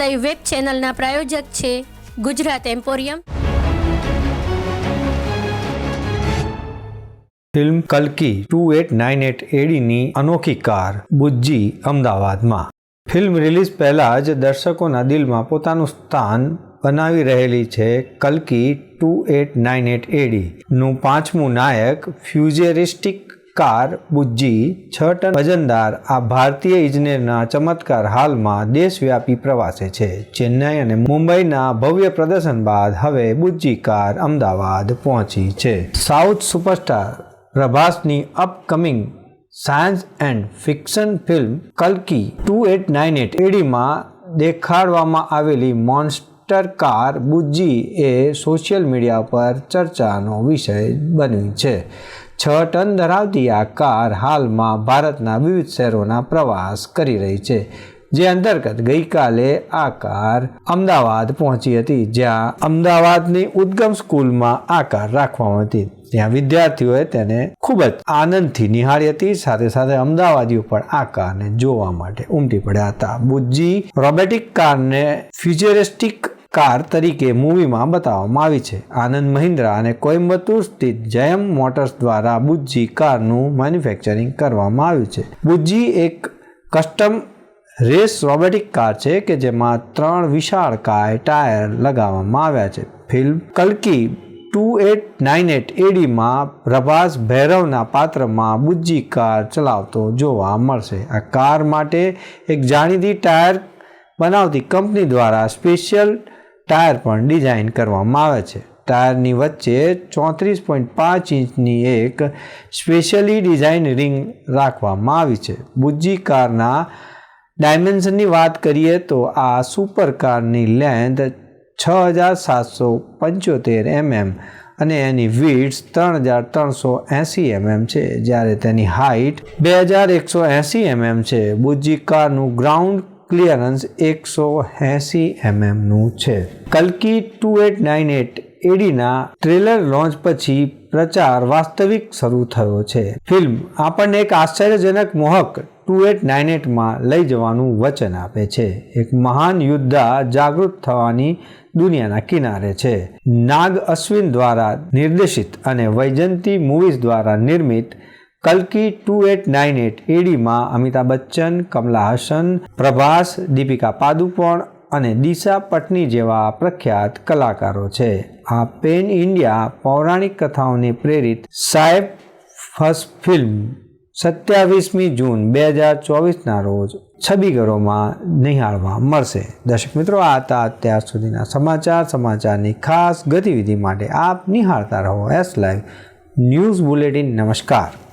Live web ચેનલના પ્રાયોજક છે ગુજરાત એમ્પોરિયમ ફિલ્મ કલ્કી ટુ એટ નાઇન એટ એડીની અનોખી કાર, બુજ્જી, અમદાવાદમાં. ફિલ્મ રિલીઝ પહેલાં જ દર્શકોના દિલમાં પોતાનું સ્થાન બનાવી રહેલી છે કલ્કી two eight nine eight AD. નું પાંચમું નાયક ફ્યુઝેરિસ્ટિક કાર બુજ્જી છ ટન વજનદાર આ ભારતીય ઇજનેરના ચમત્કાર હાલમાં દેશવ્યાપી પ્રવાસે છે. ચેન્નઈ અને મુંબઈના ભવ્ય પ્રદર્શન બાદ હવે બુજ્જી કાર અમદાવાદ પહોંચી છે. South superstar પ્રભાસની upcoming science and fiction film કલ્કી two eight nine eight એડીમાં દેખાડવામાં આવેલી મોન્સ્ટર કાર બુજ્જી એ સોશિયલ મીડિયા પર ચર્ચાનો વિષય બન્યું છે. છ ટન ધરાવતી આ કાર હાલમાં ભારતના વિવિધ શહેરોના પ્રવાસ કરી રહી છે, જે અંતર્ગત ગઈકાલે આ કાર અમદાવાદ પહોંચી હતી, જ્યાં અમદાવાદની ઉદ્ગમ સ્કૂલમાં આ કાર રાખવામાં હતી. ત્યાં વિદ્યાર્થીઓએ તેને ખૂબ જ આનંદથી નિહાળી હતી, સાથે સાથે અમદાવાદીઓ પણ આ કારને જોવા માટે ઉમટી પડ્યા હતા. બુજ્જી રોબોટિક કારને ફ્યુચરિસ્ટિક કાર તરીકે મૂવીમાં બતાવવામાં આવી છે. આનંદ મહિન્દ્રા અને કોઇમ્બતુર સ્થિત જયમ મોટર્સ દ્વારા બુજ્જી કારનું મેન્યુફેક્ચરિંગ કરવામાં આવ્યું છે. બુજ્જી એક કસ્ટમ રેસ રોબોટિક કાર છે કે જેમાં ત્રણ વિશાળ કાય ટાયર લગાવવામાં આવ્યા છે. ફિલ્મ કલ્કી ટુ એટ નાઇન એટ એડીમાં પ્રભાસ ભૈરવના પાત્રમાં બુજ્જી કાર ચલાવતો જોવા મળશે. આ કાર માટે એક જાણીતી ટાયર બનાવતી કંપની દ્વારા સ્પેશિયલ ટાયર પણ ડિઝાઇન કરવામાં આવે છે. ટાયરની વચ્ચે ચોત્રીસ પોઈન્ટ પાંચ ઇંચની એક સ્પેશિયલી ડિઝાઇન રિંગ રાખવામાં આવી છે. બુજ્જી કારના ડાયમેન્શનની વાત કરીએ તો આ સુપર કારની લેન્થ છ હજાર સાતસો પંચોતેર એમએમ અને એની વીડ્સ ત્રણ હજાર ત્રણસો એંસી એમએમ છે. જ્યારે તેની હાઇટ બે હજાર એકસો એંસી એમએમ છે. બુજ્જી કારનું ગ્રાઉન્ડ ક્લિયરન્સ એકસો એંસી એમએમનું છે. કલ્કી ટુ એટ નાઇન એટ એડીના ટ્રેલર લોન્ચ પછી પ્રચાર વાસ્તવિક શરૂ થયો છે. ફિલ્મ આપણને એક આશ્ચર્યજનક મોહક ટુ એટ નાઇન એટમાં લઈ જવાનું વચન આપે છે. એક મહાન યુદ્ધા જાગૃત થવાની દુનિયાના કિનારે છે. નાગ અશ્વિન દ્વારા નિર્દેશિત અને વૈજંતી મૂવીઝ દ્વારા નિર્મિત કલ્કી ટુ એટ નાઇન એટ એડીમાં અમિતાભ બચ્ચન, કમલા હસન, પ્રભાસ, દીપિકા પાદુકોણ અને દિશા પટની જેવા પ્રખ્યાત કલાકારો છે. આ પેન ઇન્ડિયા પૌરાણિક કથાઓને પ્રેરિત સાહેબ ફર્સ્ટ ફિલ્મ સત્યાવીસમી જૂન બે હજાર ચોવીસના રોજ છબીઘરોમાં નિહાળવા મળશે. દર્શક મિત્રો, આ હતા અત્યાર સુધીના સમાચાર. સમાચારની ખાસ ગતિવિધિ માટે આપ નિહાળતા રહો. એસ લાઈવ ન્યૂઝ બુલેટિન નમસ્કાર.